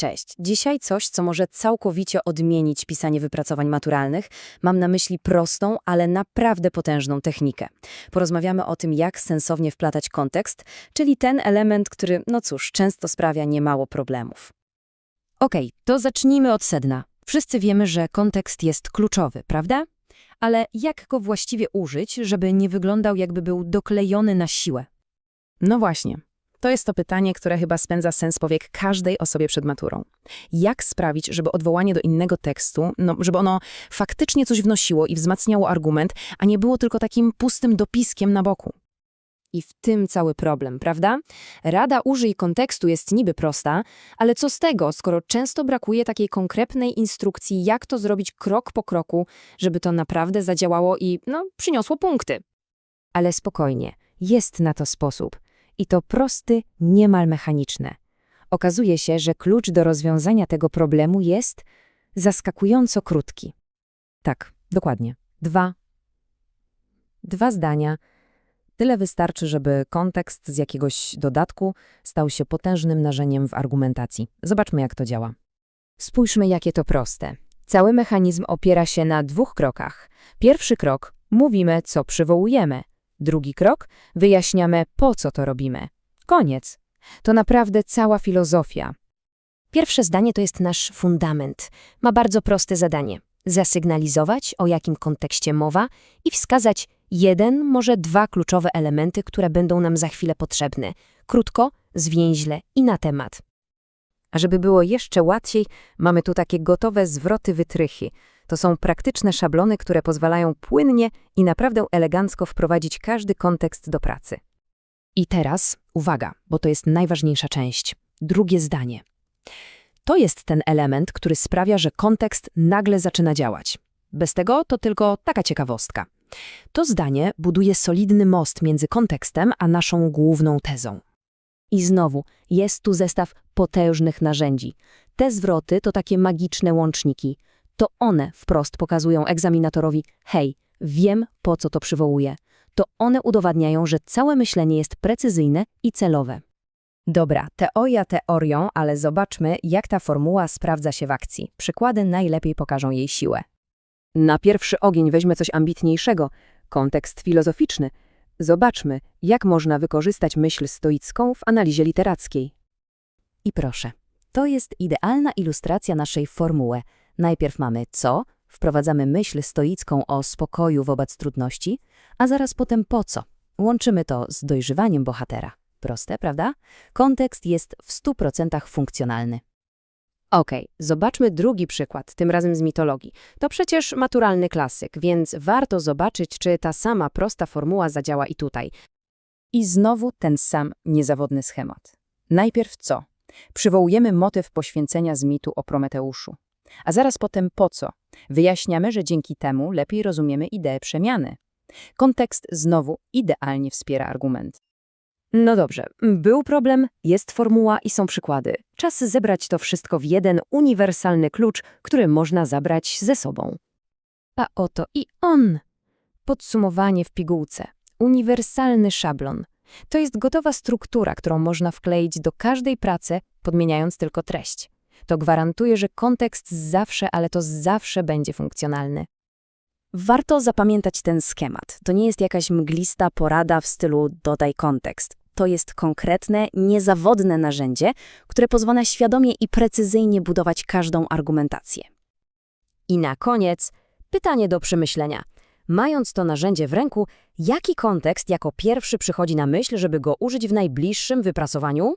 Cześć. Dzisiaj coś, co może całkowicie odmienić pisanie wypracowań maturalnych. Mam na myśli prostą, ale naprawdę potężną technikę. Porozmawiamy o tym, jak sensownie wplatać kontekst, czyli ten element, który, no cóż, często sprawia niemało problemów. Okej, to zacznijmy od sedna. Wszyscy wiemy, że kontekst jest kluczowy, prawda? Ale jak go właściwie użyć, żeby nie wyglądał jakby był doklejony na siłę? No właśnie. To jest to pytanie, które chyba spędza sens powiek każdej osobie przed maturą. Jak sprawić, żeby odwołanie do innego tekstu, no, żeby ono faktycznie coś wnosiło i wzmacniało argument, a nie było tylko takim pustym dopiskiem na boku? I w tym cały problem, prawda? Rada użyj kontekstu jest niby prosta, ale co z tego, skoro często brakuje takiej konkretnej instrukcji, jak to zrobić krok po kroku, żeby to naprawdę zadziałało i, no, przyniosło punkty. Ale spokojnie, jest na to sposób. I to prosty, niemal mechaniczny. Okazuje się, że klucz do rozwiązania tego problemu jest zaskakująco krótki. Tak, dokładnie. Dwa. Dwa zdania. Tyle wystarczy, żeby kontekst z jakiegoś dodatku stał się potężnym narzędziem w argumentacji. Zobaczmy, jak to działa. Spójrzmy, jakie to proste. Cały mechanizm opiera się na dwóch krokach. Pierwszy krok – mówimy, co przywołujemy. Drugi krok – wyjaśniamy, po co to robimy. Koniec. To naprawdę cała filozofia. Pierwsze zdanie to jest nasz fundament. Ma bardzo proste zadanie. Zasygnalizować, o jakim kontekście mowa i wskazać jeden, może dwa kluczowe elementy, które będą nam za chwilę potrzebne. Krótko, zwięźle i na temat. A żeby było jeszcze łatwiej, mamy tu takie gotowe zwroty wytrychy. To są praktyczne szablony, które pozwalają płynnie i naprawdę elegancko wprowadzić każdy kontekst do pracy. I teraz, uwaga, bo to jest najważniejsza część. Drugie zdanie. To jest ten element, który sprawia, że kontekst nagle zaczyna działać. Bez tego to tylko taka ciekawostka. To zdanie buduje solidny most między kontekstem a naszą główną tezą. I znowu, jest tu zestaw potężnych narzędzi. Te zwroty to takie magiczne łączniki. To one wprost pokazują egzaminatorowi, hej, wiem po co to przywołuję. To one udowadniają, że całe myślenie jest precyzyjne i celowe. Dobra, teoria teorią, ale zobaczmy, jak ta formuła sprawdza się w akcji. Przykłady najlepiej pokażą jej siłę. Na pierwszy ogień weźmy coś ambitniejszego, kontekst filozoficzny. Zobaczmy, jak można wykorzystać myśl stoicką w analizie literackiej. I proszę, to jest idealna ilustracja naszej formuły. Najpierw mamy co, wprowadzamy myśl stoicką o spokoju wobec trudności, a zaraz potem po co. Łączymy to z dojrzywaniem bohatera. Proste, prawda? Kontekst jest w 100% funkcjonalny. Okej, zobaczmy drugi przykład, tym razem z mitologii. To przecież maturalny klasyk, więc warto zobaczyć, czy ta sama prosta formuła zadziała i tutaj. I znowu ten sam niezawodny schemat. Najpierw co? Przywołujemy motyw poświęcenia z mitu o Prometeuszu. A zaraz potem po co? Wyjaśniamy, że dzięki temu lepiej rozumiemy ideę przemiany. Kontekst znowu idealnie wspiera argument. No dobrze, był problem, jest formuła i są przykłady. Czas zebrać to wszystko w jeden uniwersalny klucz, który można zabrać ze sobą. A oto i on. Podsumowanie w pigułce. Uniwersalny szablon. To jest gotowa struktura, którą można wkleić do każdej pracy, podmieniając tylko treść. To gwarantuje, że kontekst zawsze, ale to zawsze będzie funkcjonalny. Warto zapamiętać ten schemat. To nie jest jakaś mglista porada w stylu dodaj kontekst. To jest konkretne, niezawodne narzędzie, które pozwala świadomie i precyzyjnie budować każdą argumentację. I na koniec pytanie do przemyślenia. Mając to narzędzie w ręku, jaki kontekst jako pierwszy przychodzi na myśl, żeby go użyć w najbliższym wypracowaniu?